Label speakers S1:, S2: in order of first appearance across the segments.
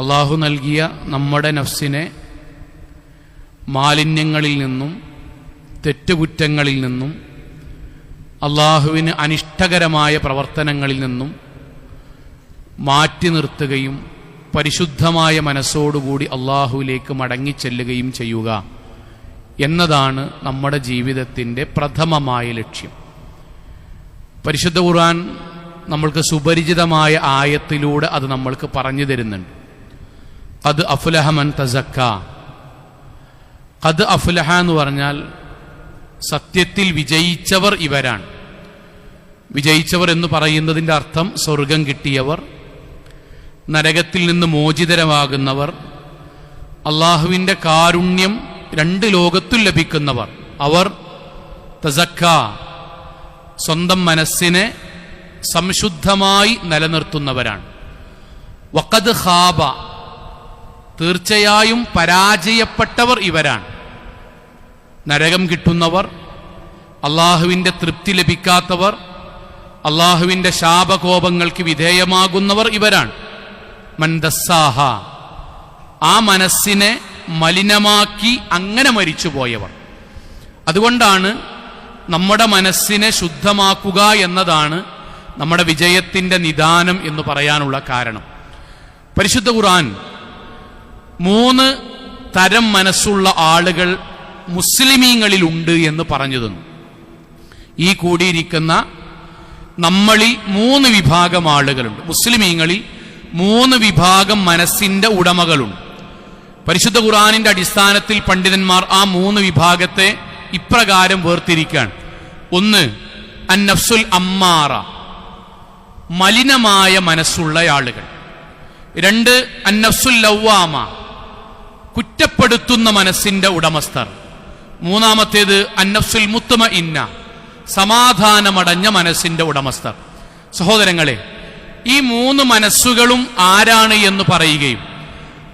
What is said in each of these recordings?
S1: അള്ളാഹു നൽകിയ നമ്മുടെ നഫ്സിനെ മാലിന്യങ്ങളിൽ നിന്നും തെറ്റുകുറ്റങ്ങളിൽ നിന്നും അള്ളാഹുവിന് അനിഷ്ടകരമായ പ്രവർത്തനങ്ങളിൽ നിന്നും മാറ്റി നിർത്തുകയും പരിശുദ്ധമായ മനസ്സോടുകൂടി അള്ളാഹുവിലേക്ക് മടങ്ങിച്ചെല്ലുകയും ചെയ്യുക എന്നതാണ് നമ്മുടെ ജീവിതത്തിന്റെ പ്രഥമമായ ലക്ഷ്യം. പരിശുദ്ധ ഖുർആൻ നമ്മൾക്ക് സുപരിചിതമായ ആയത്തിലൂടെ അത് നമ്മൾക്ക് പറഞ്ഞു തരുന്നുണ്ട്. അത് അഫുലഹമൻ തസക്ക ഖദ് അഫുലഹ എന്ന് പറഞ്ഞാൽ സത്യത്തിൽ വിജയിച്ചവർ ഇവരാണ്. വിജയിച്ചവർ എന്ന് പറയുന്നതിന്റെ അർത്ഥം സ്വർഗം കിട്ടിയവർ നരകത്തിൽ നിന്ന് മോചിതരമാകുന്നവർ അള്ളാഹുവിന്റെ കാരുണ്യം രണ്ട് ലോകത്തും ലഭിക്കുന്നവർ. അവർ തസക്ക സ്വന്തം മനസ്സിനെ സംശുദ്ധമായി നിലനിർത്തുന്നവരാണ്. വക്കത് ഖാബ തീർച്ചയായും പരാജയപ്പെട്ടവർ ഇവരാണ്. നരകം കിട്ടുന്നവർ അള്ളാഹുവിന്റെ തൃപ്തി ലഭിക്കാത്തവർ അള്ളാഹുവിന്റെ ശാപകോപങ്ങൾക്ക് വിധേയമാകുന്നവർ ഇവരാണ്. മന്ദസ്സാഹ ആ മനസ്സിനെ മലിനമാക്കി അങ്ങനെ മരിച്ചുപോയവർ. അതുകൊണ്ടാണ് നമ്മുടെ മനസ്സിനെ ശുദ്ധമാക്കുക എന്നതാണ് നമ്മുടെ വിജയത്തിന്റെ നിദാനം എന്ന് പറയാനുള്ള കാരണം. പരിശുദ്ധ ഖുർആൻ മൂന്ന് തരം മനസ്സുള്ള ആളുകൾ മുസ്ലിമീങ്ങളിലുണ്ട് എന്ന് പറഞ്ഞു തന്നു ഈ കൂടിയിരിക്കുന്ന നമ്മളിൽ മൂന്ന് വിഭാഗം ആളുകളുണ്ട്. മുസ്ലിമീങ്ങളിൽ മൂന്ന് വിഭാഗം മനസ്സിന്റെ ഉടമകളുണ്ട്. പരിശുദ്ധ ഖുറാനിന്റെ അടിസ്ഥാനത്തിൽ പണ്ഡിതന്മാർ ആ മൂന്ന് വിഭാഗത്തെ ഇപ്രകാരം വേർതിരിക്കുകയാണ്. ഒന്ന് അന്നഫ്സുൽ അമ്മാറ മലിനമായ മനസ്സുള്ള ആളുകൾ. രണ്ട് അന്നഫ്സുൽ ലവ്വാമ കുറ്റപ്പെടുത്തുന്ന മനസ്സിന്റെ ഉടമസ്ഥർ. മൂന്നാമത്തേത് അന്നഫ്സുൽ മുത്തുമ ഇന്ന സമാധാനമടഞ്ഞ മനസ്സിന്റെ ഉടമസ്ഥർ. സഹോദരങ്ങളെ ഈ മൂന്ന് മനസ്സുകളും ആരാണ് എന്ന് പറയുകയും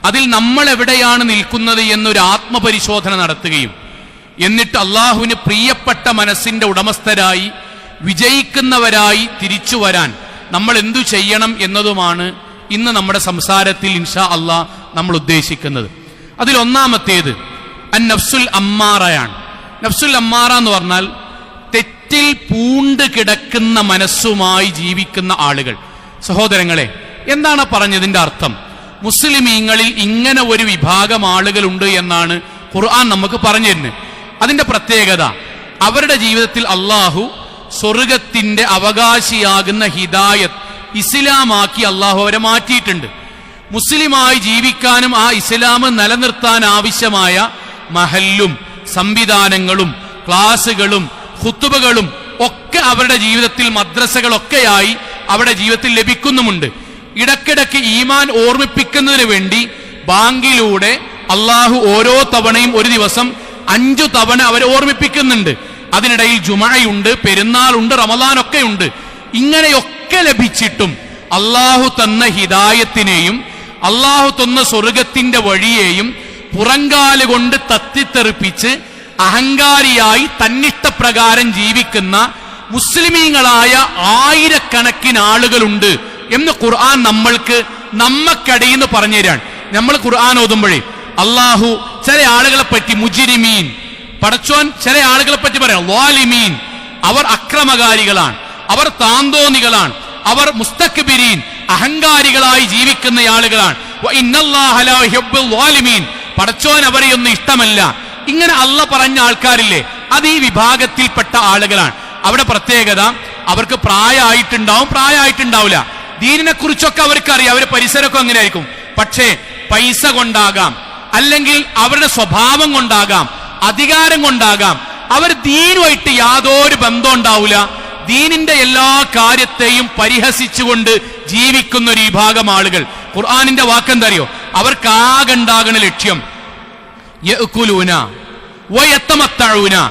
S1: അതിൽ നമ്മൾ എവിടെയാണ് നിൽക്കുന്നത് എന്നൊരു ആത്മപരിശോധന നടത്തുകയും എന്നിട്ട് അള്ളാഹുവിന് പ്രിയപ്പെട്ട മനസ്സിന്റെ ഉടമസ്ഥരായി വിജയിക്കുന്നവരായി തിരിച്ചു വരാൻ നമ്മൾ എന്തു ചെയ്യണം എന്നതുമാണ് ഇന്ന് നമ്മുടെ സംസാരത്തിൽ ഇൻഷാ അള്ളാഹ് നമ്മൾ ഉദ്ദേശിക്കുന്നത്. അതിൽ ഒന്നാമത്തേത് അൻ നഫ്സുൽ അമ്മാറയാണ്. നഫ്സുൽ അമ്മാറ എന്ന് പറഞ്ഞാൽ തെറ്റിൽ പൂണ്ട് കിടക്കുന്ന മനസ്സുമായി ജീവിക്കുന്ന ആളുകൾ. സഹോദരങ്ങളെ എന്താണ് പറഞ്ഞതിന്റെ അർത്ഥം? മുസ്ലിമീങ്ങളിൽ ഇങ്ങനെ ഒരു വിഭാഗം ആളുകളുണ്ട് എന്നാണ് ഖുർആൻ നമുക്ക് പറഞ്ഞു തരുന്നത്. അതിന്റെ പ്രത്യേകത അവരുടെ ജീവിതത്തിൽ അള്ളാഹു സ്വർഗത്തിന്റെ അവകാശിയാകുന്ന ഹിദായത്ത് ഇസ്ലാമാക്കി അള്ളാഹു അവരെ മാറ്റിയിട്ടുണ്ട്. മുസ്ലിമായി ജീവിക്കാനും ആ ഇസ്ലാം നിലനിർത്താൻ ആവശ്യമായ മഹല്ലും സംവിധാനങ്ങളും ക്ലാസുകളും ഹുത്തുബകളും ഒക്കെ അവരുടെ ജീവിതത്തിൽ മദ്രസകളൊക്കെയായി അവരുടെ ജീവിതത്തിൽ ലഭിക്കുന്നുമുണ്ട്. ഇടക്കിടക്ക് ഈമാൻ ഓർമ്മിപ്പിക്കുന്നതിന് വേണ്ടി ബാങ്കിലൂടെ അള്ളാഹു ഓരോ തവണയും ഒരു ദിവസം അഞ്ചു തവണ അവരെ ഓർമ്മിപ്പിക്കുന്നുണ്ട്. അതിനിടയിൽ ജുമഴയുണ്ട് പെരുന്നാളുണ്ട് റമദാനൊക്കെ ഉണ്ട് ഇങ്ങനെയൊക്കെ ലഭിച്ചിട്ടും അള്ളാഹു തന്ന ഹിദായത്തിനെയും അള്ളാഹു തന്ന സ്വർഗത്തിന്റെ വഴിയെയും പുറങ്കാൽ കൊണ്ട് തത്തിത്തെറിപ്പിച്ച് അഹങ്കാരിയായി തന്നിഷ്ടപ്രകാരം ജീവിക്കുന്ന മുസ്ലിമീങ്ങളായ ആയിരക്കണക്കിന് ആളുകളുണ്ട് എന്ന് ഖുർആൻ നമ്മൾക്ക് നമ്മക്കടിയിൽ നിന്ന് പറഞ്ഞു തരാൻ. നമ്മൾ ഖുർആൻ ഓതുമ്പോഴേ അള്ളാഹു ചില ആളുകളെ പറ്റി മുജിരിമീൻ പടച്ചോൻ ചില ആളുകളെ പറ്റി പറയാം വാലിമീൻ അവർ അക്രമകാരികളാണ് അവർ താന്തോന്നികളാണ് അവർ മുസ്തക്ബിരീൻ അഹങ്കാരികളായി ജീവിക്കുന്ന ആളുകളാണ്. പടച്ചോൻ അവരെയൊന്നും ഇഷ്ടമല്ല. ഇങ്ങനെ അല്ല പറഞ്ഞ ആൾക്കാരില്ലേ? അത് ഈ വിഭാഗത്തിൽപ്പെട്ട ആളുകളാണ്. അവിടെ പ്രത്യേകത അവർക്ക് പ്രായമായിട്ടുണ്ടാവും പ്രായമായിട്ടുണ്ടാവില്ല. ദീനിനെ കുറിച്ചൊക്കെ അവർക്ക് അറിയാം അവരുടെ പരിസരമൊക്കെ അങ്ങനെ ആയിരിക്കും പക്ഷേ പൈസ കൊണ്ടാകാം അല്ലെങ്കിൽ അവരുടെ സ്വഭാവം കൊണ്ടാകാം അധികാരം കൊണ്ടാകാം അവർ ദീനുമായിട്ട് യാതൊരു ബന്ധം ഉണ്ടാവില്ല. ദീനിന്റെ എല്ലാ കാര്യത്തെയും പരിഹസിച്ചുകൊണ്ട് ജീവിക്കുന്ന ഒരു വിഭാഗം ആളുകൾ. ഖുർആാനിന്റെ വാക്കെന്തറിയോ? അവർക്ക് ആകണ്ടാകണ ലക്ഷ്യം വയത്തമത്തഴൂന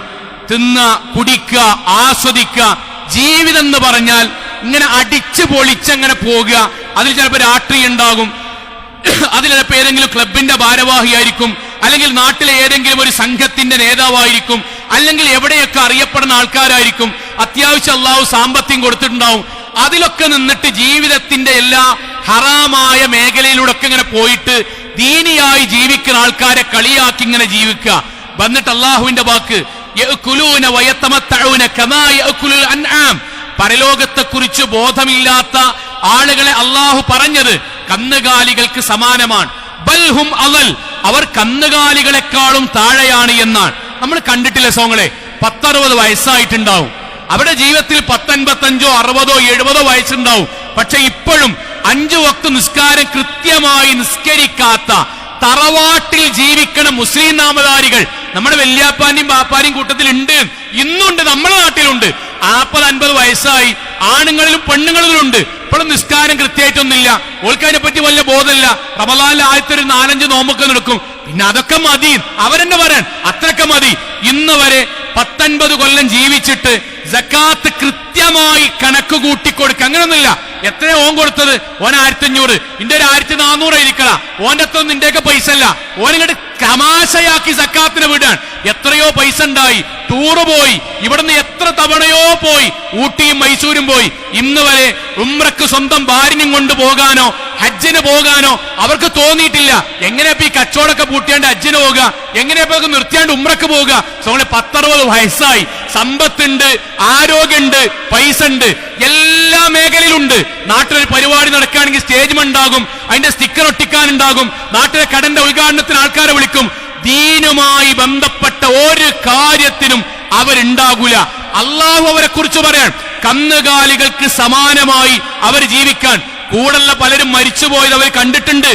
S1: തിന്ന കുടിക്കുക ആസ്വദിക്കുക ജീവിതം എന്ന് പറഞ്ഞാൽ ഇങ്ങനെ അടിച്ചു പൊളിച്ചങ്ങനെ പോകുക അതിൽ ചിലപ്പോൾ രാത്രി ഉണ്ടാകും. അതിൽ ചിലപ്പോൾ ഏതെങ്കിലും ക്ലബിന്റെ ഭാരവാഹിയായിരിക്കും. അല്ലെങ്കിൽ നാട്ടിലെ ഏതെങ്കിലും ഒരു സംഘത്തിന്റെ നേതാവായിരിക്കും. അല്ലെങ്കിൽ എവിടെയൊക്കെ അറിയപ്പെടുന്ന ആൾക്കാരായിരിക്കും. അത്യാവശ്യം അള്ളാഹു സാമ്പത്തികം കൊടുത്തിട്ടുണ്ടാവും. അതിലൊക്കെ നിന്നിട്ട് ജീവിതത്തിന്റെ എല്ലാ ഹറാമായ മേഖലയിലൂടെ ഒക്കെ ഇങ്ങനെ പോയിട്ട് ദീനിയായി ജീവിക്കുന്ന ആൾക്കാരെ കളിയാക്കി ഇങ്ങനെ ജീവിക്കുക. വന്നിട്ട് അള്ളാഹുവിന്റെ വാക്ക് പരലോകത്തെക്കുറിച്ച് ബോധമില്ലാത്ത ആളുകളെ അള്ളാഹു പറഞ്ഞത് കന്നുകാലികൾക്ക് സമാനമാണ്. ബൽഹും അലൽ അവർ കന്നുകാലികളെക്കാളും താഴെയാണ് എന്നാണ്. നമ്മൾ കണ്ടിട്ടില്ല സോങ്ങളെ? പത്തറുപത് വയസ്സായിട്ടുണ്ടാവും. അവരുടെ ജീവിതത്തിൽ പത്തൊൻപത്തഞ്ചോ അറുപതോ എഴുപതോ വയസ്സുണ്ടാവും. പക്ഷെ ഇപ്പോഴും അഞ്ചു വക്ത നിസ്കാരം കൃത്യമായി നിസ്കരിക്കാത്ത തറവാട്ടിൽ ജീവിക്കണ മുസ്ലിം നാമധാരികൾ നമ്മുടെ വല്യാപ്പാന്റെയും ബാപ്പാന്റെയും കൂട്ടത്തിൽ ഉണ്ട് ഇന്നുണ്ട് നമ്മുടെ നാട്ടിലുണ്ട്. നാൽപ്പത് അൻപത് വയസ്സായി. ആണുങ്ങളിലും പെണ്ണുങ്ങളിലും ഉണ്ട് ഇപ്പോഴും നിസ്കാരം കൃത്യമായിട്ടൊന്നുമില്ല. ഓൾക്കതിനെ പറ്റി വല്ല ബോധമില്ല. റമലാലിൽ ആദ്യത്തെ ഒരു നാലഞ്ച് നോമ്പൊക്കെ നടക്കും. പിന്നെ അതൊക്കെ മതി. അവരെന്നെ പറയാൻ അത്രക്കെ മതി. ഇന്ന് വരെ പത്തൊൻപത് കൊല്ലം ജീവിച്ചിട്ട് ജക്കാത്ത് കൃത്യമായി കണക്ക് കൂട്ടിക്കൊടുക്കുക അങ്ങനെയൊന്നുമില്ല എത്ര ഓൻ കൊടുത്തത്? ഓൻ ആയിരത്തി അഞ്ഞൂറ് ഇന്റെ ഒരു ആയിരത്തി നാനൂറ് ഇരിക്കണ ഓന്റെ അത്ര നിന്റെയൊക്കെ പൈസ അല്ല ഓനിങ്ങോട്ട് തമാശയാക്കി സക്കാത്തിന് വിടാൻ എത്രയോ പൈസ ഉണ്ടായി. ടൂറ് പോയി. ഇവിടുന്ന് എത്ര തവണയോ പോയി. ഊട്ടിയും മൈസൂരും പോയി. ഇന്ന് വരെ ഉമ്രക്ക് സ്വന്തം ഭാര്യനും കൊണ്ട് പോകാനോ ഹജ്ജിന് പോകാനോ അവർക്ക് തോന്നിയിട്ടില്ല. എങ്ങനെയപ്പോ ഈ കച്ചവടമൊക്കെ പൂട്ടിയാണ്ട് ഹജ്ജിന് പോകുക എങ്ങനെയപ്പോ നിർത്തിയാണ്ട് ഉമ്രക്ക് പോവുക? സോളെ പത്തറുപത് വയസ്സായി. സമ്പത്തുണ്ട് ആരോഗ്യമുണ്ട് പൈസ ഉണ്ട് എല്ലാ മേഖലയിലുണ്ട്. നാട്ടിലൊരു പരിപാടി നടക്കുകയാണെങ്കിൽ സ്റ്റേജ് ഉണ്ടാകും അതിന്റെ സ്റ്റിക്കർ ഒട്ടിക്കാനുണ്ടാകും നാട്ടിലെ കടന്റെ ഉദ്ഘാടനത്തിന് ആൾക്കാരെ വിളിക്കും. ദീനുമായി ബന്ധപ്പെട്ട ഒരു കാര്യത്തിനും അവരുണ്ടാകൂല. അള്ളാഹു അവരെ കുറിച്ച് പറയാൻ കന്നുകാലികൾക്ക് സമാനമായി അവർ ജീവിക്കാൻ കൂടുള്ള പലരും മരിച്ചുപോയത് അവർ കണ്ടിട്ടുണ്ട്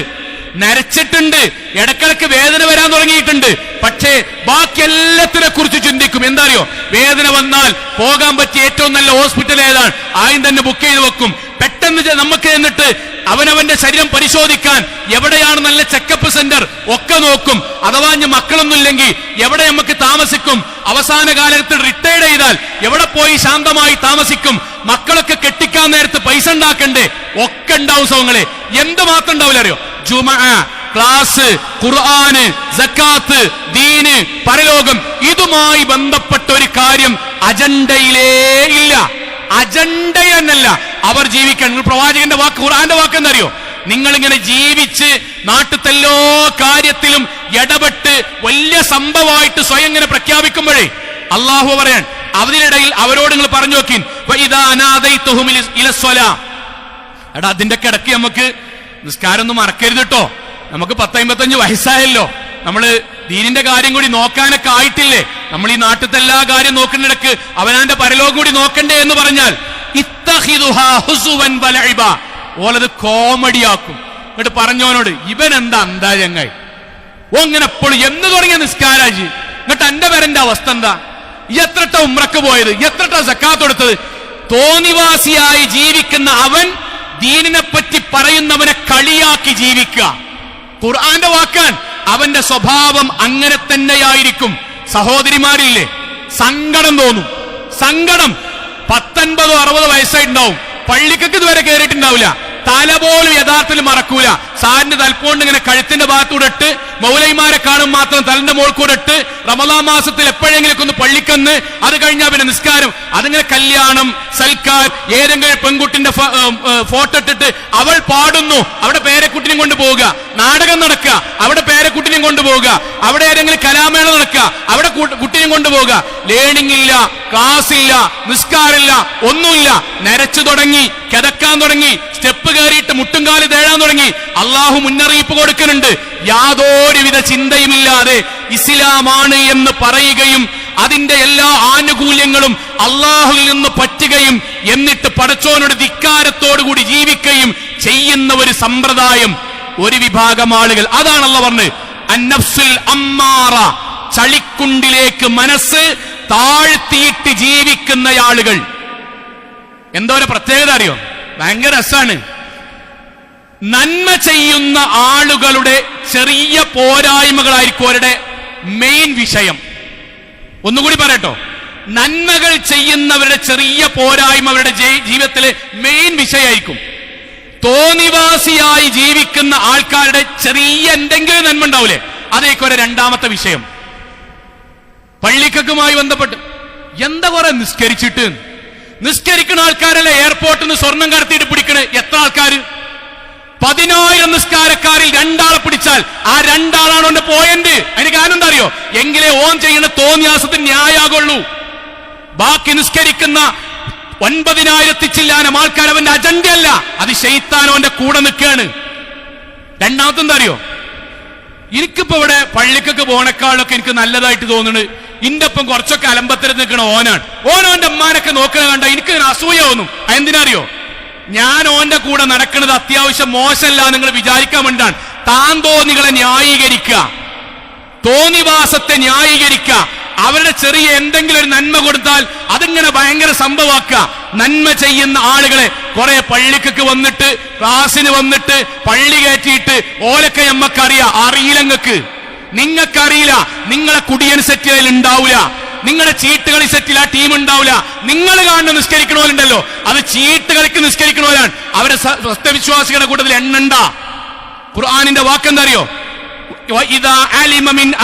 S1: നരച്ചിട്ടുണ്ട് ഇടക്കിടക്ക് വേദന വരാൻ തുടങ്ങിയിട്ടുണ്ട്. പക്ഷേ ബാക്കി എല്ലാത്തിനെ കുറിച്ച് ചിന്തിക്കും. എന്താ അറിയോ വേദന വന്നാൽ പോകാൻ പറ്റിയ ഏറ്റവും നല്ല ഹോസ്പിറ്റൽ ഏതാണ്? ആദ്യം തന്നെ ബുക്ക് ചെയ്ത് വെക്കും. പെട്ടെന്ന് നമുക്ക് എന്നിട്ട് അവനവന്റെ ശരീരം പരിശോധിക്കാൻ എവിടെയാണ് നല്ല ചെക്കപ്പ് സെന്റർ ഒക്കെ നോക്കും. അഥവാ ഞാൻ മക്കളൊന്നുമില്ലെങ്കിൽ എവിടെ നമുക്ക് താമസിക്കും? അവസാന കാലത്ത് റിട്ടയർഡ് ചെയ്താൽ എവിടെ പോയി ശാന്തമായി താമസിക്കും? മക്കളൊക്കെ കെട്ടിക്കാൻ നേരത്ത് പൈസ ഉണ്ടാക്കണ്ടേ? ഒക്കെ ഉണ്ടാവും സൗങ്ങളെ എന്ത് മാത്രം ഉണ്ടാവില്ല അറിയോ? ജുമ ക്ലാസ് ഖുർആന് സക്കാത്ത് ദീന് പരലോകം. ഇതുമായി ബന്ധപ്പെട്ട ഒരു കാര്യം അജണ്ടയിലേ ഇല്ല. അജണ്ട എന്നല്ല. അവർ ജീവിക്കണം നിങ്ങൾ പ്രവാചകന്റെ വാക്ക് ഖുർആന്റെ വാക്ക് എന്നറിയോ? നിങ്ങൾ ഇങ്ങനെ ജീവിച്ച് നാട്ടിലത്തെ കാര്യത്തിലും ഇടപെട്ട് വലിയ സംഭവമായിട്ട് സ്വയം ഇങ്ങനെ പ്രഖ്യാപിക്കുമ്പോഴേ അള്ളാഹു പറയാൻ അതിനിടയിൽ അവരോട് നിങ്ങൾ പറഞ്ഞു നോക്കി. എടാ അതിന്റെ കിടക്ക് നമുക്ക് നിസ്കാരം ഒന്നും മറക്കരുത് കേട്ടോ നമുക്ക് പത്തമ്പത്തഞ്ച് വയസ്സായല്ലോ. നമ്മൾ ദീനിന്റെ കാര്യം കൂടി നോക്കാനൊക്കെ ആയിട്ടില്ലേ? നമ്മൾ ഈ നാട്ടിലത്തെ എല്ലാ കാര്യം നോക്കുന്നിടക്ക് അവനാന്റെ പരലോകം കൂടി നോക്കണ്ടേ എന്ന് പറഞ്ഞാൽ. ഓലത് കോമഡിയാക്കും. എന്നിട്ട് പറഞ്ഞോനോട് ഇവൻ എന്താ എന്താ ചങ്ങായി ഓ അങ്ങനെ എപ്പോഴും എന്ന് തുടങ്ങിയ നിസ്കാരാജി. എന്നിട്ട് എന്റെ പേരന്റെ അവസ്ഥ എന്താ? എത്രട്ട ഉമ്രക്ക് പോയത്? എത്രട്ട സക്കാത്ത് കൊടുത്തത്? തോന്നിവാസിയായി ജീവിക്കുന്ന അവൻ ദീനിനെ പറ്റി പറയുന്നവനെ കളിയാക്കി ജീവിക്കുക. ഖുർആന്റെ വാക്കാൻ അവന്റെ സ്വഭാവം അങ്ങനെ തന്നെയായിരിക്കും. സഹോദരിമാരില്ലേ? സങ്കടം തോന്നും. സങ്കടം പത്തൊൻപതോ അറുപതോ വയസ്സായിട്ടുണ്ടാവും. പള്ളിക്കൊക്കെ ഇതുവരെ കയറിയിട്ടുണ്ടാവില്ല തല പോലും യഥാർത്ഥത്തിൽ മറക്കൂല. സാറിന്റെ തൽപ്പോണ്ട് ഇങ്ങനെ കഴുത്തിന്റെ ഭാഗത്തൂടെ ഇട്ട് മൗലൈമാരെ കാണും മാത്രം തലന്റെ മോൾ കൂടെ ഇട്ട് റമദാ മാസത്തിൽ എപ്പോഴെങ്കിലും ഒന്ന് പള്ളിക്കന്ന് അത് കഴിഞ്ഞാൽ പിന്നെ നിസ്കാരം. അതിങ്ങനെ കല്യാണം സൽക്കാർ ഏതെങ്കിലും പെൺകുട്ടിന്റെ ഫോട്ടോ ഇട്ടിട്ട് അവൾ പാടുന്നു. അവിടെ പേരക്കുട്ടിനെയും കൊണ്ട് പോവുക. നാടകം നടക്കുക. അവിടെ പേരക്കുട്ടിനെയും കൊണ്ടുപോവുക അവിടെ ഏതെങ്കിലും കലാമേള നടക്കുക. അവിടെ കുട്ടിനെയും കൊണ്ടുപോവുക ലേണിംഗ് ഇല്ല ക്ലാസ് ഇല്ല നിസ്കാരമില്ല ഒന്നുമില്ല. നരച്ചു തുടങ്ങി കിതക്കാൻ തുടങ്ങി സ്റ്റെപ്പ് കയറിയിട്ട് മുട്ടുംകാൽ തേഴാൻ തുടങ്ങി. അള്ളാഹു മുന്നറിയിപ്പ് കൊടുക്കുന്നുണ്ട്. യാതൊരുവിധ ചിന്തയുമില്ലാതെ ഇസ്ലാമാണ് എന്ന് പറയുകയും അതിന്റെ എല്ലാ ആനുകൂല്യങ്ങളും അള്ളാഹുവിൽ നിന്ന് പറ്റുകയും എന്നിട്ട് പടച്ചോനോട് ധിക്കാരത്തോടുകൂടി ജീവിക്കുകയും ചെയ്യുന്ന ഒരു സമ്പ്രദായം ഒരു വിഭാഗം ആളുകൾ. അതാണല്ലോ പറഞ്ഞ് അന്നഫ്സുൽ അമ്മാറ ചളിക്കുണ്ടിലേക്ക് മനസ്സ് താഴ്ത്തിയിട്ട് ജീവിക്കുന്ന ആളുകൾ എന്തോ ഒരു പ്രത്യേകത അറിയോ? ഭയങ്കര രസാണ്. നന്മ ചെയ്യുന്ന ആളുകളുടെ ചെറിയ പോരായ്മകളായിരിക്കും അവരുടെ മെയിൻ വിഷയം. ഒന്നുകൂടി പറയട്ടോ. നന്മകൾ ചെയ്യുന്നവരുടെ ചെറിയ പോരായ്മ അവരുടെ ജീവിതത്തിലെ മെയിൻ വിഷയമായിരിക്കും. തോന്നിവാസിയായി ജീവിക്കുന്ന ആൾക്കാരുടെ ചെറിയ എന്തെങ്കിലും നന്മ ഉണ്ടാവില്ലേ അതേക്ക് ഒരു രണ്ടാമത്തെ വിഷയം. പള്ളിക്കക്കുമായി ബന്ധപ്പെട്ട് എന്താ കുറെ നിസ്കരിച്ചിട്ട്? നിസ്കരിക്കുന്ന ആൾക്കാരല്ലേ എയർപോർട്ടിൽ നിന്ന് സ്വർണം കടത്തിയിട്ട് പിടിക്കണേ? എത്ര ആൾക്കാർ പതിനായിരം നിസ്കാരക്കാരിൽ രണ്ടാളെ പിടിച്ചാൽ ആ രണ്ടാളാണ് ഓന്റെ പോയിന്റ്. അതിന് കാരണം എന്താ അറിയോ? എങ്കിലേ ഓൻ ചെയ്യുന്ന തോന്നിയാസത്തിന് ന്യായാകുള്ളൂ. ബാക്കി നിസ്കരിക്കുന്ന ഒൻപതിനായിരത്തി ചില്ലാനം ആൾക്കാർ അവന്റെ അജണ്ടയല്ല. അത് ഷെയ്ത്താനോന്റെ കൂടെ നിൽക്കുകയാണ്. രണ്ടാമത്തെ എന്താ അറിയോ? എനിക്കിപ്പോ ഇവിടെ പള്ളിക്കൊക്കെ പോണേക്കാളൊക്കെ എനിക്ക് നല്ലതായിട്ട് തോന്നുന്നു ഇന്റെ ഒപ്പം കുറച്ചൊക്കെ അലമ്പത്തിൽ നിൽക്കണ ഓനാണ്. ഓനോന്റെ അമ്മാനൊക്കെ നോക്കണ കണ്ട എനിക്ക് അസൂയ തോന്നും. എന്തിനറിയോ ഞാൻ ഓന്റെ കൂടെ നടക്കുന്നത് അത്യാവശ്യം മോശമല്ല നിങ്ങൾ വിചാരിക്കാൻ വേണ്ടാണ് താൻ തോന്നികളെ ന്യായീകരിക്കുക. തോന്നിവാസത്തെ ന്യായീകരിക്കുക. അവരുടെ ചെറിയ എന്തെങ്കിലും ഒരു നന്മ കൊടുത്താൽ അതിങ്ങനെ ഭയങ്കര സംഭവാക്കുക നന്മ ചെയ്യുന്ന ആളുകളെ കുറെ പള്ളിക്കൊക്കെ വന്നിട്ട് ക്ലാസ്സിന് വന്നിട്ട് പള്ളി കയറ്റിയിട്ട് ഓലൊക്കെ നമ്മക്കറിയാം. അറിയില്ലങ്ങക്ക് നിങ്ങൾക്കറിയില്ല നിങ്ങളെ കുടിയൻ സെറ്റിൽ ഉണ്ടാവില്ല നിങ്ങളുടെ ചീട്ടുകളി സെറ്റിൽ ആ ടീം ഉണ്ടാവില്ല നിങ്ങൾ കാണുന്ന നിസ്കരിക്കണോലുണ്ടല്ലോ അത് ചീട്ട് കളിക്ക് നിസ്കരിക്കണോലാണ് അവരെ സത്യവിശ്വാസികളുടെ കൂട്ടത്തിൽ എണ്ണണ്ട. ഖുർആാനിന്റെ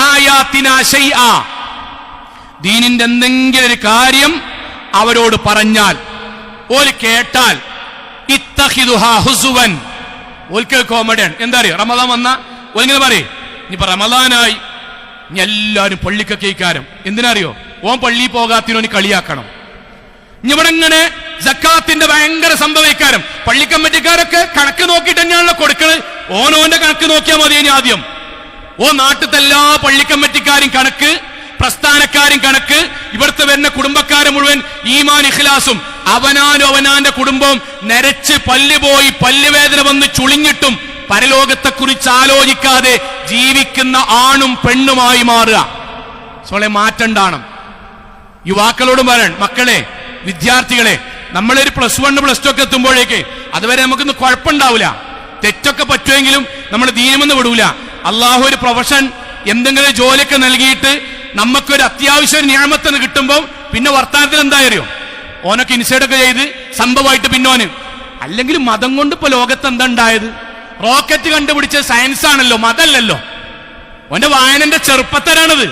S1: ആയാത്തിനാ ശൈആ. ദീനിന്റെ എന്തെങ്കിലും ഒരു കാര്യം അവരോട് പറഞ്ഞാൽ ഓൽ കേട്ടാൽ ഹുസുവൻ. എന്താ അറിയോ റമദാൻ വന്ന ഓലിങ്ങനെ പറയും ഇനിയിപ്പോ റമദാനായി എല്ലാവരും പള്ളിക്കൊക്കെ ഇക്കാരം എന്തിനറിയോ? ഓൻ പള്ളി പോകാത്തിനോന് കളിയാക്കണം. ഇവിടെ ഇങ്ങനെ ജക്കാത്തിന്റെ ഭയങ്കര സംഭവിക്കാരം. പള്ളിക്കമ്മറ്റിക്കാരൊക്കെ കണക്ക് നോക്കിയിട്ട് തന്നെയാണല്ലോ കൊടുക്കണത്. ഓനോന്റെ കണക്ക് നോക്കിയാൽ മതി ഇനി ആദ്യം. ഓ നാട്ടിലത്തെ എല്ലാ പള്ളി കമ്മിറ്റിക്കാരും കണക്ക് പ്രസ്ഥാനക്കാരും കണക്ക് ഇവിടുത്തെ വരുന്ന കുടുംബക്കാരെ മുഴുവൻ ഈമാൻ ഇഖ്ലാസും അവനാനും അവനാന്റെ കുടുംബവും നരച്ച് പല്ല് പോയി പല്ലുവേദന വന്ന് ചുളിഞ്ഞിട്ടും പരലോകത്തെക്കുറിച്ച് ആലോചിക്കാതെ ജീവിക്കുന്ന ആണും പെണ്ണുമായി മാറുക. സോളെ മാറ്റണ്ടാണം യുവാക്കളോടും പറയണം മക്കളെ വിദ്യാർത്ഥികളെ നമ്മളൊരു പ്ലസ് വൺ പ്ലസ് ടു ഒക്കെ എത്തുമ്പോഴേക്ക് അതുവരെ നമുക്കൊന്ന് കുഴപ്പമുണ്ടാവില്ല. തെറ്റൊക്കെ പറ്റുമെങ്കിലും നമ്മൾ ദീനമെന്ന് വിടൂല. അള്ളാഹു ഒരു പ്രൊഫഷൻ എന്തെങ്കിലും ജോലിയൊക്കെ നൽകിയിട്ട് നമുക്കൊരു അത്യാവശ്യ നിയമത്തിന് കിട്ടുമ്പോൾ പിന്നെ വർത്തമാനത്തിൽ എന്താ അറിയോ? ഓനൊക്കെ ഇൻസൈഡ് ഒക്കെ ചെയ്ത് സംഭവമായിട്ട് പിന്നോന്. അല്ലെങ്കിൽ മതം കൊണ്ട് ഇപ്പൊ ലോകത്ത് എന്താ ഉണ്ടായത്? റോക്കറ്റ് കണ്ടുപിടിച്ച സയൻസ് ആണല്ലോ മതമല്ലല്ലോ ഓന്റെ വായനന്റെ ചെറുപ്പത്തരാണത്.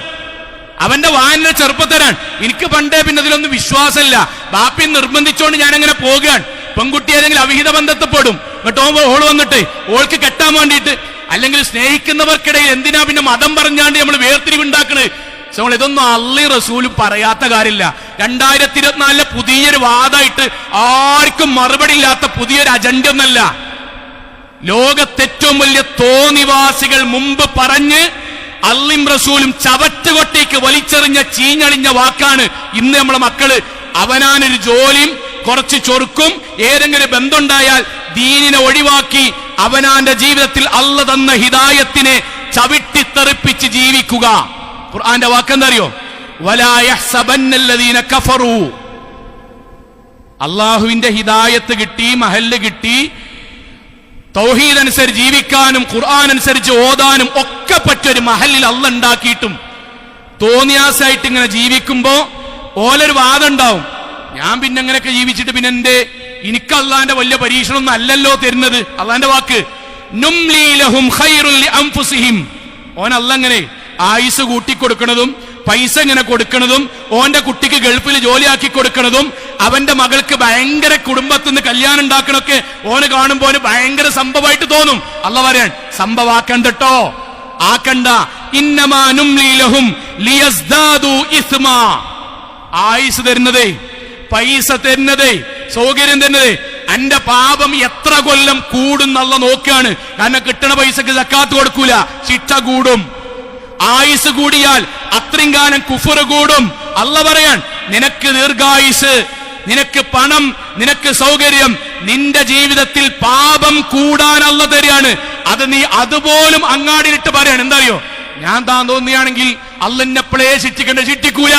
S1: അവന്റെ വായന ചെറുപ്പത്തരാണ് എനിക്ക് പണ്ടേ പിന്നെ അതിലൊന്നും വിശ്വാസമില്ല. ബാപ്പി നിർബന്ധിച്ചോണ്ട് ഞാൻ അങ്ങനെ പോകുകയാണ് പെൺകുട്ടി ഏതെങ്കിലും അവിഹിത ബന്ധത്തെപ്പെടും എന്നിട്ട് ഓൾ വന്നിട്ട് ഓൾക്ക് കെട്ടാൻ വേണ്ടിയിട്ട് അല്ലെങ്കിൽ സ്നേഹിക്കുന്നവർക്കിടയിൽ എന്തിനാ പിന്നെ മതം പറഞ്ഞാണ്ട് നമ്മൾ വേർതിരിവുണ്ടാക്കണേ? നമ്മൾ ഇതൊന്നും അള്ളി റസൂലും പറയാത്ത കാര്യമില്ല. രണ്ടായിരത്തി ഇരുപത്തിനാലിലെ പുതിയൊരു വാദമായിട്ട് ആർക്കും മറുപടി ഇല്ലാത്ത പുതിയൊരു അജണ്ട ഒന്നല്ല ലോകത്തേറ്റവും വലിയ തോന്നിവാസികൾ മുമ്പ് പറഞ്ഞ് അള്ളിം റസൂലും ചവറ്റുകൊട്ടേക്ക് വലിച്ചെറിഞ്ഞ ചീഞ്ഞളിഞ്ഞ വാക്കാണ് ഇന്ന് നമ്മളെ മക്കൾ. അവനാനൊരു ജോലിയും കുറച്ച് ചൊറുക്കും ഏതെങ്കിലും ബന്ധമുണ്ടായാൽ ദീനിനെ ഒഴിവാക്കി അവനാന്റെ ജീവിതത്തിൽ അല്ല തന്ന ഹിതായത്തിനെ ചവിട്ടിത്തെറിപ്പിച്ച് ജീവിക്കുക. ഖുർആന്റെ വാക്കെന്തറിയോ? അള്ളാഹുവിന്റെ ഹിതായത്ത് കിട്ടി മഹല്ല് കിട്ടി. തൗഹീദ് അനുസരിച്ച് ജീവിക്കാനും ഖുർആൻ അനുസരിച്ച് ഓതാനും ഒക്കെ പറ്റൊരു മഹലിൽ അല്ല ഉണ്ടാക്കിയിട്ടും തോന്നിയാസായിട്ട് ഇങ്ങനെ ജീവിക്കുമ്പോ ഓലൊരു വാദം ഉണ്ടാവും. ഞാൻ പിന്നെ അങ്ങനെയൊക്കെ ജീവിച്ചിട്ട് പിന്നെ എന്റെ എനിക്ക് അള്ളാന്റെ വലിയ പരീക്ഷണമൊന്നും അല്ലല്ലോ തരുന്നത്. അള്ളാന്റെ വാക്ക്. ഓൻ അല്ലങ്ങനെ ആയുസ് കൂട്ടിക്കൊടുക്കണതും പൈസ ഇങ്ങനെ കൊടുക്കണതും ഓന്റെ കുട്ടിക്ക് ഗൾഫിൽ ജോലിയാക്കി കൊടുക്കണതും അവന്റെ മകൾക്ക് ഭയങ്കര കുടുംബത്തിൽ നിന്ന് കല്യാണം ഉണ്ടാക്കണൊക്കെ ഓന് കാണുമ്പോ ഭയങ്കര സംഭവമായിട്ട് തോന്നും. അല്ല പറയാൻ സംഭവാക്കണ്ടട്ടോ. ലിയസ്ദാദു ഇസ്മാ. ആയുസ് തരുന്നതേ പൈസ തരുന്നതേ സൗകര്യം തരുന്നതേ. അന്റെ പാപം എത്ര കൊല്ലം കൂടുന്നുള്ള നോക്കുകയാണ് കാരണം കിട്ടണ പൈസക്ക് സക്കാത്ത് കൊടുക്കൂല. ശിക്ഷ കൂടും. ആയുസ് കൂടിയാൽ അത്രയും കാലം കുഫർ കൂടും. അല്ല പറയാൻ നിനക്ക് ദീർഘായുസ് നിനക്ക് പണം നിനക്ക് സൗകര്യം നിന്റെ ജീവിതത്തിൽ പാപം കൂടാനല്ല തരികയാണ്. അത് നീ അതുപോലും അങ്ങാടിയിട്ട് പറയാണ്. എന്തറിയോ? ഞാൻ താൻ തോന്നിയാണെങ്കിൽ അല്ലെന്നെപ്പോഴേ ശിക്ഷിക്കണ്ട ശിക്ഷിക്കൂല.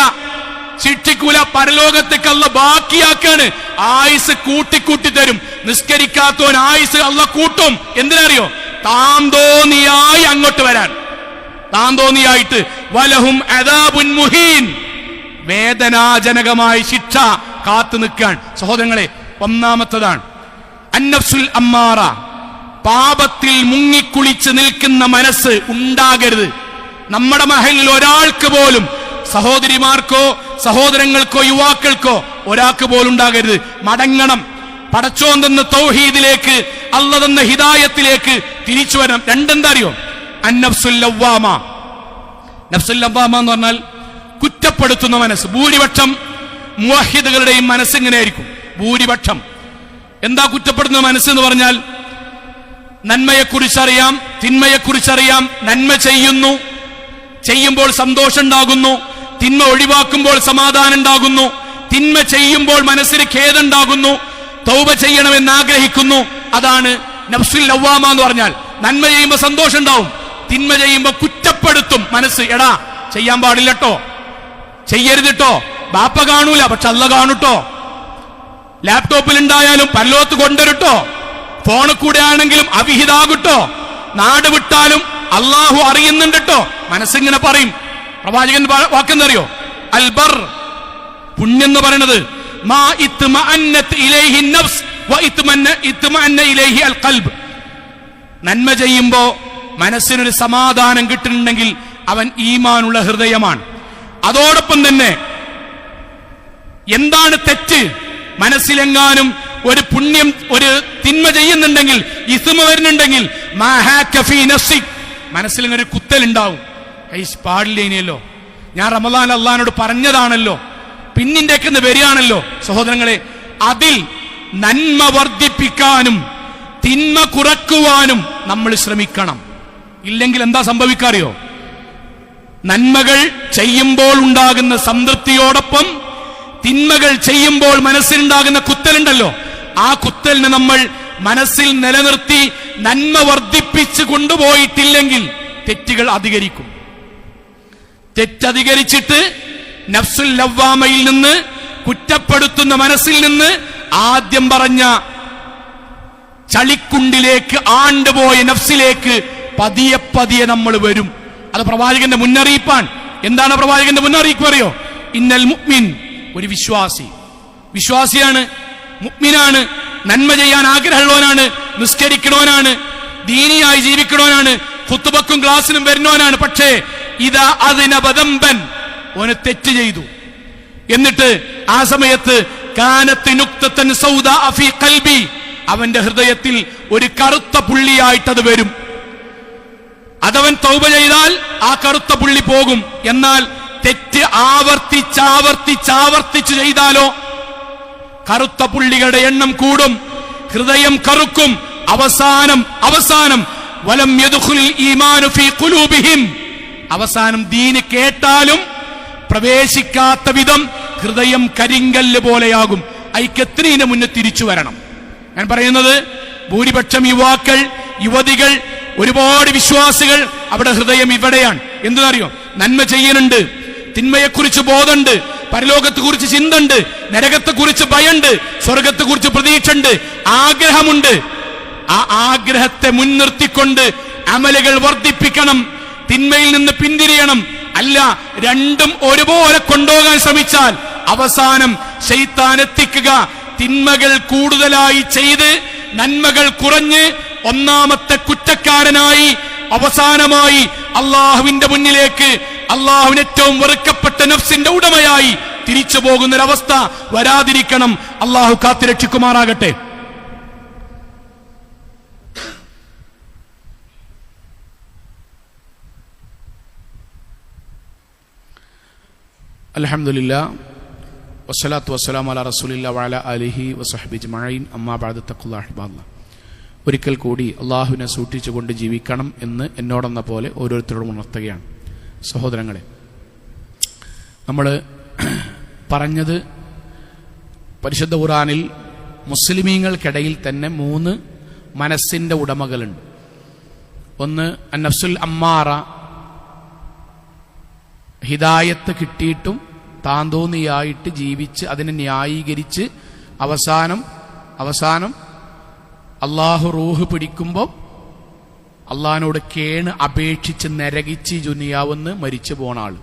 S1: ശിക്ഷിക്കൂല പരലോകത്തേക്ക് അല്ല ബാക്കിയാക്കാണ്. ആയുസ് കൂട്ടിക്കൂട്ടി തരും. നിസ്കരിക്കാത്തവൻ ആയുസ് അല്ല കൂട്ടും. എന്തിനറിയോ? താൻ തോന്നിയായി അങ്ങോട്ട് വരാൻ. താൻ തോന്നിയായിട്ട് വലഹും മുഹീൻ. വേദനാജനകമായ ശിക്ഷ കാത്തു നിൽക്കാൻ. സഹോദരങ്ങളെ ഒന്നാമത്തതാണ്. അന്നഫ്സുൽ അമ്മാറ. പാപത്തിൽ മുങ്ങിക്കുളിച്ച് നിൽക്കുന്ന മനസ്സ് ഉണ്ടാകരുത്. നമ്മുടെ മഹലിൽ ഒരാൾക്ക് പോലും സഹോദരിമാർക്കോ സഹോദരങ്ങൾക്കോ യുവാക്കൾക്കോ ഒരാൾക്ക് പോലും ഉണ്ടാകരുത്. മടങ്ങണം. പടച്ചോൻ തന്ന തൗഹീദിലേക്ക് അല്ല തന്ന ഹിദായത്തിലേക്ക് തിരിച്ചു വരണം. രണ്ടെന്താ അറിയോ? നഫ്സുൽ ലവ്വാമ. എന്ന് പറഞ്ഞാൽ കുറ്റപ്പെടുത്തുന്ന മനസ്സ്. ഭൂരിപക്ഷം മുഹിദുകളുടെയും മനസ്സ് ഇങ്ങനെയായിരിക്കും. ഭൂരിപക്ഷം. എന്താ കുറ്റപ്പെടുന്ന മനസ്സ് എന്ന് പറഞ്ഞാൽ നന്മയെക്കുറിച്ചറിയാം തിന്മയെക്കുറിച്ചറിയാം നന്മ ചെയ്യുന്നു. ചെയ്യുമ്പോൾ സന്തോഷം ഉണ്ടാകുന്നു തിന്മ ഒഴിവാക്കുമ്പോൾ സമാധാനം ഉണ്ടാകുന്നു തിന്മ ചെയ്യുമ്പോൾ മനസ്സിന് ഖേദുണ്ടാകുന്നു തൗബ ചെയ്യണമെന്ന് ആഗ്രഹിക്കുന്നു. അതാണ് നഫ്സുൽ ലവ്വാമ എന്ന് പറഞ്ഞാൽ. നന്മ ചെയ്യുമ്പോൾ സന്തോഷം ഉണ്ടാവും തിന്മ ചെയ്യുമ്പോൾ കുറ്റപ്പെടുത്തും മനസ്സ്. എടാ ചെയ്യാൻ പാടില്ലട്ടോ. ചെയ്യരുതിട്ടോ. ബാപ്പ കാണൂല പക്ഷെ അല്ല കാണൂട്ടോ. ലാപ്ടോപ്പിൽ ഉണ്ടായാലും പല്ലോത്ത് കൊണ്ടുവരുട്ടോ. ഫോണിൽ കൂടെ ആണെങ്കിലും അവിഹിതാകുട്ടോ? നാട് വിട്ടാലും അള്ളാഹു അറിയുന്നുണ്ട് കേട്ടോ മനസ്സിങ്ങനെ പറയും. പ്രവാചകൻ വാക്കെന്നറിയോ അൽബർ. പുണ്യം എന്ന് പറയുന്നത് നന്മ ചെയ്യുമ്പോ മനസ്സിനൊരു സമാധാനം കിട്ടുന്നുണ്ടെങ്കിൽ അവൻ ഈമാനുള്ള ഹൃദയമാണ്. അതോടൊപ്പം തന്നെ എന്താണ് തെറ്റ്? മനസ്സിലെങ്ങാനും ഒരു പുണ്യം ഒരു തിന്മ ചെയ്യുന്നുണ്ടെങ്കിൽ ഇസ്മ വരുന്നുണ്ടെങ്കിൽ മനസ്സിൽ. മനസ്സിലിങ്ങനെ ഒരു കുത്തലുണ്ടാവും. ഐസ് പാടില്ല ഇനിയല്ലോ ഞാൻ റമദാൻ അള്ളഹാനോട് പറഞ്ഞതാണല്ലോ. പിന്നിന്റെക്ക് വരികയാണല്ലോ. സഹോദരങ്ങളെ അതിൽ നന്മ വർദ്ധിപ്പിക്കാനും തിന്മ കുറക്കുവാനും നമ്മൾ ശ്രമിക്കണം. ഇല്ലെങ്കിൽ എന്താ സംഭവിക്കാറിയോ? നന്മകൾ ചെയ്യുമ്പോൾ ഉണ്ടാകുന്ന സംതൃപ്തിയോടൊപ്പം തിന്മകൾ ചെയ്യുമ്പോൾ മനസ്സിലുണ്ടാകുന്ന കുത്തലുണ്ടല്ലോ. ആ കുത്തലിനെ നമ്മൾ മനസ്സിൽ നിലനിർത്തി നന്മ വർദ്ധിപ്പിച്ചു കൊണ്ടുപോയിട്ടില്ലെങ്കിൽ തെറ്റുകൾ അധികരിക്കും. തെറ്റധികരിച്ചിട്ട് നഫ്സുൽ ലവ്വാമയിൽ നിന്ന് കുറ്റപ്പെടുത്തുന്ന മനസ്സിൽ നിന്ന് ആദ്യം പറഞ്ഞ ചളിക്കുണ്ടിലേക്ക് ആണ്ടുപോയ നഫ്സിലേക്ക് പതിയെ പതിയെ നമ്മൾ വരും. അത് പ്രവാചകന്റെ മുന്നറിയിപ്പാണ്. എന്താണ് പ്രവാചകന്റെ മുന്നറിയിപ്പ് അറിയോ? ഇന്നൽ മുക്മിൻ ഒരു വിശ്വാസി. വിശ്വാസിയാണ് മുഅ്മിനാണ് നന്മ ചെയ്യാൻ ആഗ്രഹമുള്ളവനാണ്. നിസ്കരിക്കണവനാണ്. ദീനിയായി ജീവിക്കണവനാണ്. കുത്തുബക്കും ക്ലാസ്സിനും വരുന്നവനാണ്. പക്ഷേ ഇതാ അതിന ബദമ്പൻ ഓന് തെറ്റ് ചെയ്തു. എന്നിട്ട് ആ സമയത്ത് കാനത്തിനുക്തൻ സൗദ സൗദാ കൽബി അവന്റെ ഹൃദയത്തിൽ ഒരു കറുത്ത പുള്ളിയായിട്ടത് വരും. അതവൻ തൗബ ചെയ്താൽ ആ കറുത്ത പുള്ളി പോകും. എന്നാൽ തെറ്റ് ആവർത്തിച്ചാവർത്തിച്ചാവർത്തിച്ച് ചെയ്താലോ? കറുത്ത പുള്ളികളുടെ എണ്ണം കൂടും. ഹൃദയം കറുക്കും. അവസാനം അവസാനം വലം അവസാനം ദീന് കേട്ടാലും പ്രവേശിക്കാത്ത വിധം ഹൃദയം കരിങ്കല്ല് പോലെയാകും. ഐക്യത്തിനെ മുന്നേ തിരിച്ചു വരണം. ഞാൻ പറയുന്നത് ഭൂരിപക്ഷം യുവാക്കൾ യുവതികൾ ഒരുപാട് വിശ്വാസികൾ അവിടെ ഹൃദയം ഇവിടെയാണ്. എന്തെന്നറിയോ? നന്മ ചെയ്യുന്നുണ്ട് തിന്മയെക്കുറിച്ച് ബോധമുണ്ട്. പരലോകത്തെ കുറിച്ച് ചിന്തണ്ട് നരകത്തെ കുറിച്ച് ഭയണ്ട് സ്വർഗത്തെ കുറിച്ച് പ്രതീക്ഷണ്ട് ആഗ്രഹമുണ്ട്. ആ ആഗ്രഹത്തെ മുൻനിർത്തിക്കൊണ്ട് അമലുകൾ വർദ്ധിപ്പിക്കണം തിന്മയിൽ നിന്ന് പിന്തിരിയണം. അല്ല രണ്ടും ഒരുപോലെ കൊണ്ടുപോകാൻ ശ്രമിച്ചാൽ അവസാനം ശൈത്താൻ എത്തിക്കുക. തിന്മകൾ കൂടുതലായി ചെയ്ത് നന്മകൾ കുറഞ്ഞ് ഒന്നാമത്തെ കുറ്റക്കാരനായി അവസാനമായി അള്ളാഹുവിന്റെ മുന്നിലേക്ക് അള്ളാഹുവിന് ഏറ്റവും വെറുക്കപ്പെട്ട നഫ്സിന്റെ ഉടമയായി തിരിച്ചു പോകുന്നൊരവസ്ഥ വരാതിരിക്കണം. അള്ളാഹു കാത്തിരക്ഷിക്കുമാറാകട്ടെ അലഹമില്ല വസ്സലാത്തു വസ്സലാം അല റസൂലില്ല വാല അലിഹി വസഹബി മഴയിൻ അമ്മാ ബഅദ തഖുല്ലാഹി ഇബാദ ഒരിക്കൽ കൂടി അള്ളാഹുവിനെ സൂക്ഷിച്ചുകൊണ്ട് ജീവിക്കണം എന്ന് എന്നോടെന്ന പോലെ ഓരോരുത്തരോടും ഉണർത്തുകയാണ്. സഹോദരങ്ങളെ നമ്മൾ പറഞ്ഞത് പരിശുദ്ധ ഖുറാനിൽ മുസ്ലിമീങ്ങൾക്കിടയിൽ തന്നെ മൂന്ന് മനസ്സിന്റെ ഉടമകളുണ്ട്. ഒന്ന് അന്നഫ്സുൽ അമ്മാറ. ഹിദായത്ത് കിട്ടിയിട്ടും താന്തോന്നിയായിട്ട് ജീവിച്ച് അതിനെ ന്യായീകരിച്ച് അവസാനം അവസാനം അള്ളാഹു റൂഹ് പിടിക്കുമ്പോൾ അള്ളഹാനോട് കേണ് അപേക്ഷിച്ച് നരകിച്ച് ജുനിയാവെന്ന് മരിച്ചു പോണ ആൾ.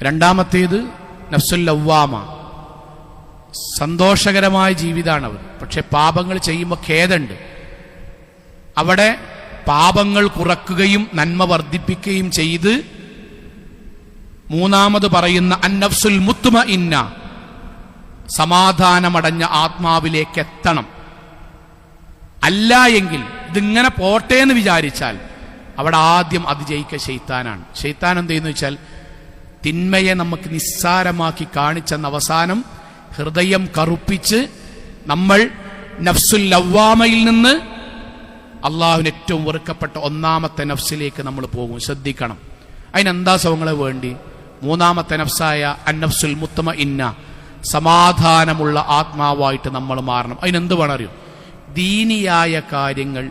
S1: രണ്ടാമത്തേത് നഫ്സുൽ സന്തോഷകരമായ ജീവിതമാണ് അവർ പക്ഷെ പാപങ്ങൾ ചെയ്യുമ്പോൾ ഖേദമുണ്ട് അവിടെ പാപങ്ങൾ കുറക്കുകയും നന്മ വർദ്ധിപ്പിക്കുകയും ചെയ്ത് മൂന്നാമത് പറയുന്ന അന്നഫ്സുൽ മുത്തുമ ഇന്ന സമാധാനമടഞ്ഞ ആത്മാവിലേക്ക് എത്തണം അല്ല എങ്കിൽ ഇതിങ്ങനെ പോട്ടെ എന്ന് വിചാരിച്ചാൽ അവിടെ ആദ്യം അതിജയിക്ക ജയിക്ക ശൈത്താൻ എന്ത് ചെയ്യുന്നു വെച്ചാൽ തിന്മയെ നമുക്ക് നിസ്സാരമാക്കി കാണിച്ചെന്ന അവസാനം ഹൃദയം കറുപ്പിച്ച് നമ്മൾ നഫ്സുൽ ലവ്വാമയിൽ നിന്ന് അള്ളാഹുവിന് ഏറ്റവും വെറുക്കപ്പെട്ട ഒന്നാമത്തെ നഫ്സിലേക്ക് നമ്മൾ പോകും. ശ്രദ്ധിക്കണം. അതിനെന്താ സവങ്ങളെ വേണ്ടി? മൂന്നാമത്തെ നഫ്സായ അന്നഫ്സുൽ മുത്തമ ഇന്ന സമാധാനമുള്ള ആത്മാവായിട്ട് നമ്മൾ മാറണം. അതിനെന്ത് വേണം അറിയും ദീനിയായ കാര്യങ്ങൾ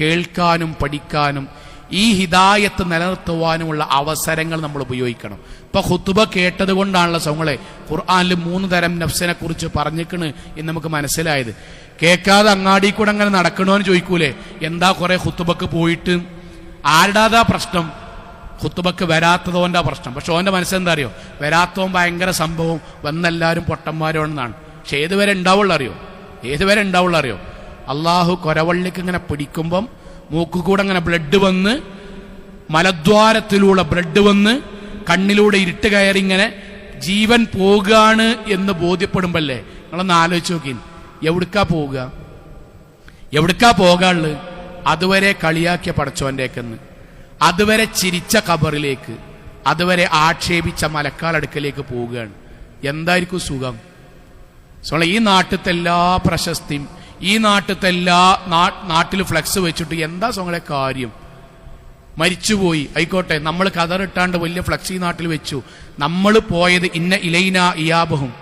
S1: കേൾക്കാനും പഠിക്കാനും ഈ ഹിദായത്ത് നിലനിർത്തുവാനുമുള്ള അവസരങ്ങൾ നമ്മൾ ഉപയോഗിക്കണം. ഇപ്പൊ ഹുത്തുബ കേട്ടത് കൊണ്ടാണല്ലോ സൗങ്ങളെ ഖുർആാനിൽ മൂന്ന് തരം നഫ്സിനെ കുറിച്ച് പറഞ്ഞിക്കണ് എന്ന് നമുക്ക് മനസ്സിലായത്. കേൾക്കാതെ അങ്ങാടി കൂടെ അങ്ങനെ നടക്കണോന്ന് ചോദിക്കൂലേ? എന്താ കുറെ ഹുത്തുബക്ക് പോയിട്ട്? ആരുടാതാ പ്രശ്നം? ഹുത്തുബക്ക് വരാത്തതോന്റെ പ്രശ്നം. പക്ഷെ ഓന്റെ മനസ്സെന്താ അറിയോ വരാത്തവൻ ഭയങ്കര സംഭവം വന്നെല്ലാവരും പൊട്ടന്മാരാണെന്നാണ്. പക്ഷെ ഏതുവരെ ഉണ്ടാവുള്ള അറിയോ ഏതുവരെ ഉണ്ടാവുള്ള അറിയോ അള്ളാഹു കൊരവള്ളിക്ക് ഇങ്ങനെ പിടിക്കുമ്പം മൂക്ക് കൂടെ അങ്ങനെ ബ്ലഡ് വന്ന് മലദ്വാരത്തിലൂടെ ബ്ലഡ് വന്ന് കണ്ണിലൂടെ ഇരുട്ട് കയറി ഇങ്ങനെ ജീവൻ പോകാണ് എന്ന് ബോധ്യപ്പെടുമ്പല്ലേ? നിങ്ങളൊന്ന് ആലോചിച്ച് നോക്കി. എവിടുക്കാ പോവുക എവിടുക്കാ പോകാൾ അതുവരെ കളിയാക്കിയ പടച്ചോന്റെക്കെന്ന് അതുവരെ ചിരിച്ച കബറിലേക്ക് അതുവരെ ആക്ഷേപിച്ച മലക്കാലടുക്കലേക്ക് പോവുകയാണ്. എന്തായിരിക്കും സുഖം? സോളെ ഈ നാട്ടിലത്തെ എല്ലാ പ്രശസ്തിയും ഈ നാട്ടിലത്തെ എല്ലാ നാട്ടിൽ ഫ്ലെക്സ് വെച്ചിട്ട് എന്താ സോങ്ങളെ കാര്യം? മരിച്ചുപോയി. ആയിക്കോട്ടെ നമ്മൾ കതറിട്ടാണ്ട് വലിയ ഫ്ലക്സ് ഈ നാട്ടിൽ വെച്ചു. നമ്മൾ പോയത് ഇന്ന ഇലൈന ഇയാബഹും.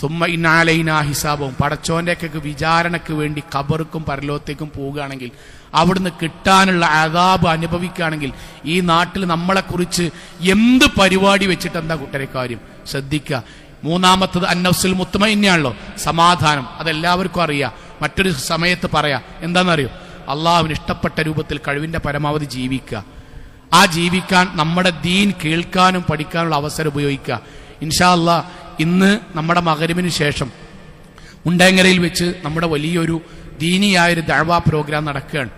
S1: സുമ്മ ഇന്നാലൈന ഹിസാബും. പടച്ചോന്റെയൊക്കെ വിചാരണയ്ക്ക് വേണ്ടി കബറുക്കും പരലോകത്തേക്കും പോവുകയാണെങ്കിൽ അവിടുന്ന് കിട്ടാനുള്ള അതാബ് അനുഭവിക്കുകയാണെങ്കിൽ ഈ നാട്ടിൽ നമ്മളെക്കുറിച്ച് എന്ത് പരിപാടി വെച്ചിട്ട് എന്താ കുട്ടരെ കാര്യം? ശ്രദ്ധിക്കുക. മൂന്നാമത്തത് അന്നഫ്സുൽ മുത്തമ ഇന്നയാണല്ലോ സമാധാനം. അതെല്ലാവർക്കും അറിയാം. മറ്റൊരു സമയത്ത് പറയാം. എന്താണെന്നറിയോ അള്ളാഹുവിന് ഇഷ്ടപ്പെട്ട രൂപത്തിൽ കഴിവിന്റെ പരമാവധി ജീവിക്കുക. ആ ജീവിക്കാൻ നമ്മുടെ ദീൻ കേൾക്കാനും പഠിക്കാനുള്ള അവസരം ഉപയോഗിക്കുക. ഇൻഷാ അല്ലാ ഇന്ന് നമ്മുടെ മകരുവിന് ശേഷം ഉണ്ടേങ്ങരയിൽ വെച്ച് നമ്മുടെ വലിയൊരു ദീനിയായൊരു ദഴവ പ്രോഗ്രാം നടക്കുകയാണ്.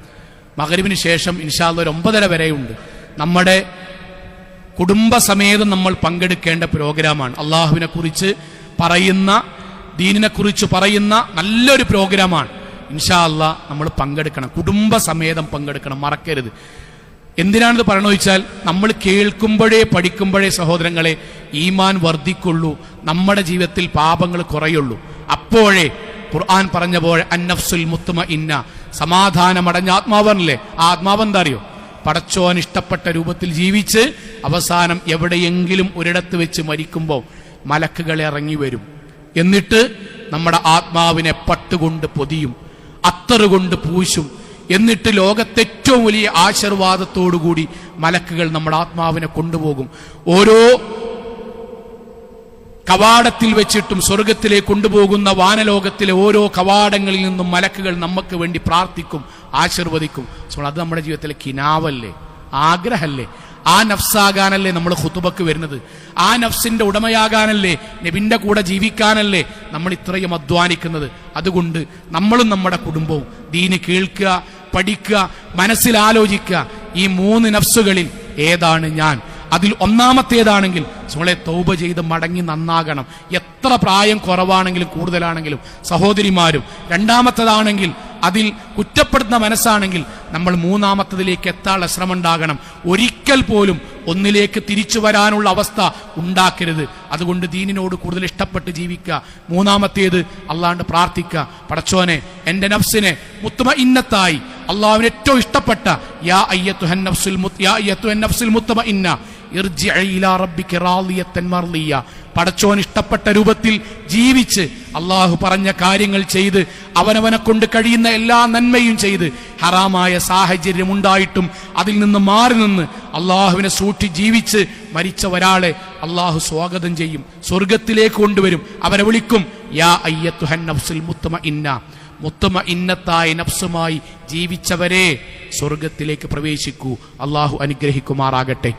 S1: മകരുവിന് ശേഷം ഇൻഷാ അല്ല ഒരു ഒമ്പതര വരെയുണ്ട്. നമ്മുടെ കുടുംബസമേതം നമ്മൾ പങ്കെടുക്കേണ്ട പ്രോഗ്രാമാണ്. അള്ളാഹുവിനെ കുറിച്ച് പറയുന്ന ദീനിനെ കുറിച്ച് പറയുന്ന നല്ലൊരു പ്രോഗ്രാമാണ്. ഇൻഷാ അല്ലാ നമ്മൾ പങ്കെടുക്കണം. കുടുംബസമേതം പങ്കെടുക്കണം. മറക്കരുത്. എന്തിനാണിത് പറയണമെന്ന് വെച്ചാൽ നമ്മൾ കേൾക്കുമ്പോഴേ പഠിക്കുമ്പോഴേ സഹോദരങ്ങളെ ഈമാൻ വർദ്ധിക്കുള്ളൂ. നമ്മുടെ ജീവിതത്തിൽ പാപങ്ങൾ കുറയുള്ളൂ. അപ്പോഴേ ഖുർആൻ പറഞ്ഞ പോലെ അന്നഫ്സുൽ മുത്തുമ ഇന്ന സമാധാനമടഞ്ഞ ആത്മാവനല്ലേ ആ ആത്മാവ് എന്താ അറിയോ? പടച്ചോൻ ഇഷ്ടപ്പെട്ട രൂപത്തിൽ ജീവിച്ച് അവസാനം എവിടെയെങ്കിലും ഒരിടത്ത് വെച്ച് മരിക്കുമ്പോൾ മലക്കുകൾ ഇറങ്ങി വരും. എന്നിട്ട് നമ്മുടെ ആത്മാവിനെ പട്ടുകൊണ്ട് പൊതിയും അത്തറുകൊണ്ട് പൂശും. എന്നിട്ട് ലോകത്തെ ഏറ്റവും വലിയ ആശീർവാദത്തോടുകൂടി മലക്കുകൾ നമ്മുടെ ആത്മാവിനെ കൊണ്ടുപോകും. ഓരോ കവാടത്തിൽ വെച്ചിട്ടും സ്വർഗത്തിലേക്ക് കൊണ്ടുപോകുന്ന വാനലോകത്തിലെ ഓരോ കവാടങ്ങളിൽ നിന്നും മലക്കുകൾ നമുക്ക് വേണ്ടി പ്രാർത്ഥിക്കും ആശീർവദിക്കും. സോ അത് നമ്മുടെ ജീവിതത്തിലെ കിനാവല്ലേ? ആഗ്രഹല്ലേ? ആ നഫ്സാകാനല്ലേ നമ്മൾ ഹുത്തുബക്ക് വരുന്നത്? ആ നഫ്സിന്റെ ഉടമയാകാനല്ലേ? നബിന്റെ കൂടെ ജീവിക്കാനല്ലേ നമ്മൾ ഇത്രയും അധ്വാനിക്കുന്നത്? അതുകൊണ്ട് നമ്മളും നമ്മുടെ കുടുംബവും ദീന് കേൾക്കുക പഠിക്കുക മനസ്സിലാലോചിക്കുക. ഈ മൂന്ന് നഫ്സുകളിൽ ഏതാണ് ഞാൻ? അതിൽ ഒന്നാമത്തേതാണെങ്കിൽ സോളെ തൗബ ചെയ്ത് മടങ്ങി നന്നാകണം. എത്ര പ്രായം കുറവാണെങ്കിലും കൂടുതലാണെങ്കിലും സഹോദരിമാരും. രണ്ടാമത്തേതാണെങ്കിൽ അതിൽ കുറ്റപ്പെടുത്തുന്ന മനസ്സാണെങ്കിൽ നമ്മൾ മൂന്നാമത്തതിലേക്ക് എത്താനുള്ള ശ്രമം ഉണ്ടാകണം ഒരിക്കൽ പോലും ഒന്നിലേക്ക് തിരിച്ചു വരാനുള്ള അവസ്ഥ ഉണ്ടാക്കരുത്. അതുകൊണ്ട് ദീനിനോട് കൂടുതൽ ഇഷ്ടപ്പെട്ട് ജീവിക്കുക. മൂന്നാമത്തേത് അള്ളാണ്ട് പ്രാർത്ഥിക്കുക. പടച്ചോനെ എന്റെ നഫ്സിനെ മുത്തുമ ഇന്നത്തായി അള്ളാഹുവിന് ഏറ്റവും ഇഷ്ടപ്പെട്ട യാ അയ്യത്തുഹൻ നഫ്സുൽ മുത്ത് യാ അയ്യത്തുഹൻ നഫ്സുൽ മുത്തമ ഇന്ന പടച്ചോൻ ഇഷ്ടപ്പെട്ട രൂപത്തിൽ ജീവിച്ച് അള്ളാഹു പറഞ്ഞ കാര്യങ്ങൾ ചെയ്ത് അവനവനെ കൊണ്ട് കഴിയുന്ന എല്ലാ നന്മയും ചെയ്ത് ഹറാമായ സാഹചര്യം ഉണ്ടായിട്ടും അതിൽ നിന്ന് മാറി നിന്ന് അള്ളാഹുവിനെ സൂക്ഷി ജീവിച്ച് മരിച്ച ഒരാളെ അള്ളാഹു സ്വാഗതം ചെയ്യും. സ്വർഗത്തിലേക്ക് കൊണ്ടുവരും. അവരെ വിളിക്കും യാ അയ്യത്തുഹൻ നഫ്സുൽ മുത്തമ ഇന്ന മുത്തമ ഇന്നത്തായ നഫ്സുമായി ജീവിച്ചവരെ സ്വർഗത്തിലേക്ക് പ്രവേശിക്കൂ. അള്ളാഹു അനുഗ്രഹിക്കുമാറാകട്ടെ.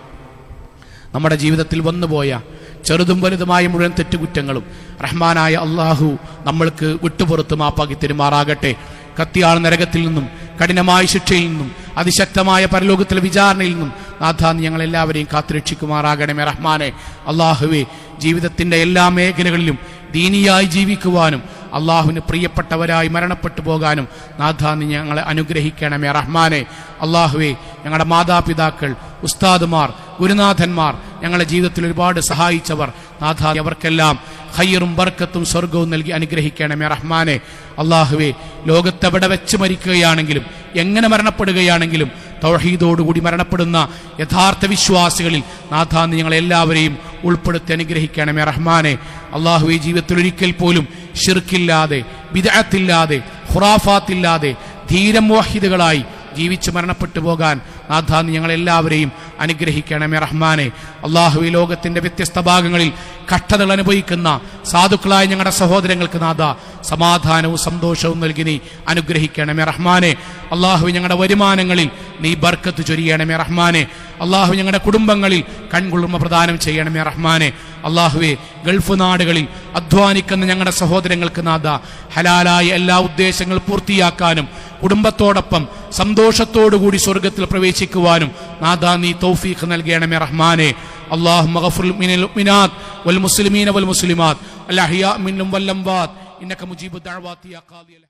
S1: നമ്മുടെ ജീവിതത്തിൽ വന്നുപോയ ചെറുതും വലുതുമായ മുഴുവൻ തെറ്റുകുറ്റങ്ങളും റഹ്മാനായ അള്ളാഹു നമ്മൾക്ക് വിട്ടുപുറത്ത് മാപ്പാക്കി തെരുമാറാകട്ടെ. കത്തിയാൾ നരകത്തിൽ നിന്നും കഠിനമായ ശിക്ഷയിൽ നിന്നും അതിശക്തമായ പരലോകത്തിലെ വിചാരണയിൽ നിന്നും നാഥാന്ന് ഞങ്ങൾ എല്ലാവരെയും കാത്തുരക്ഷിക്കുമാറാകണമേ റഹ്മാനെ. അള്ളാഹുവെ ജീവിതത്തിന്റെ എല്ലാ മേഖലകളിലും ദീനിയായി ജീവിക്കുവാനും അള്ളാഹുവിന് പ്രിയപ്പെട്ടവരായി മരണപ്പെട്ടു പോകാനും നാഥ നീ ഞങ്ങളെ അനുഗ്രഹിക്കണമേ റഹ്മാനെ അള്ളാഹുവെ ഞങ്ങളുടെ മാതാപിതാക്കൾ ഉസ്താദുമാർ ഗുരുനാഥന്മാർ ഞങ്ങളുടെ ജീവിതത്തിൽ ഒരുപാട് സഹായിച്ചവർ നാഥ അവർക്കെല്ലാം ഹയ്യറും ബർക്കത്തും സ്വർഗവും നൽകി അനുഗ്രഹിക്കണമേ റഹ്മാനെ അള്ളാഹുവെ ലോകത്തെവിടെ വെച്ച് മരിക്കുകയാണെങ്കിലും എങ്ങനെ മരണപ്പെടുകയാണെങ്കിലും തൗഹീദോടുകൂടി മരണപ്പെടുന്ന യഥാർത്ഥ വിശ്വാസികളിൽ നാഥാന്ന് ഞങ്ങളെല്ലാവരെയും ഉൾപ്പെടുത്തി അനുഗ്രഹിക്കണമേ റഹ്മാനെ അള്ളാഹുവെ ജീവിതത്തിൽ ഒരിക്കൽ പോലും ഷിർക്കില്ലാതെ വിദഗത്തില്ലാതെ ഖുറാഫാത്തില്ലാതെ ധീരമോഹിതകളായി ജീവിച്ച് മരണപ്പെട്ടു പോകാൻ നാഥ നീ ഞങ്ങളെല്ലാവരെയും അനുഗ്രഹിക്കണമേ റഹ്മാനെ. അള്ളാഹു ഈ ലോകത്തിന്റെ വ്യത്യസ്ത ഭാഗങ്ങളിൽ കഷ്ടതകൾ അനുഭവിക്കുന്ന സാധുക്കളായ ഞങ്ങളുടെ സഹോദരങ്ങൾക്ക് നാഥ സമാധാനവും സന്തോഷവും നൽകി നീ അനുഗ്രഹിക്കണമേ റഹ്മാനെ. അള്ളാഹു ഞങ്ങളുടെ വരുമാനങ്ങളിൽ നീ ബർക്കത്ത് ചൊരിയണമേ റഹ്മാനെ. അള്ളാഹു ഞങ്ങളുടെ കുടുംബങ്ങളിൽ കൺകുളിർമ പ്രദാനം ചെയ്യണമേ റഹ്മാനെ. അള്ളാഹുവെ ഗൾഫ് നാടുകളിൽ അധ്വാനിക്കുന്ന ഞങ്ങളുടെ സഹോദരങ്ങൾക്ക് നാഥ ഹലാലായ എല്ലാ ഉദ്ദേശങ്ങൾ പൂർത്തിയാക്കാനും കുടുംബത്തോടൊപ്പം സന്തോഷത്തോടുകൂടി സ്വർഗത്തിൽ പ്രവേശിക്കുവാനും നാഥ നീ തൗഫീഖ് നൽകണമേ റഹ്മാനെ. അള്ളാഹു മഗഫുൽ മിനൽ മുഅ്മിനാത്ത് വൽ മുസ്ലിമീന വൽ മുസ്ലിമാത്ത്. അൽ അഹ്യാ മിന്നും വൽ അംവാത്ത് ഇന്നക മുജീബു ദഅവാതി യാ ഖാദിയൽ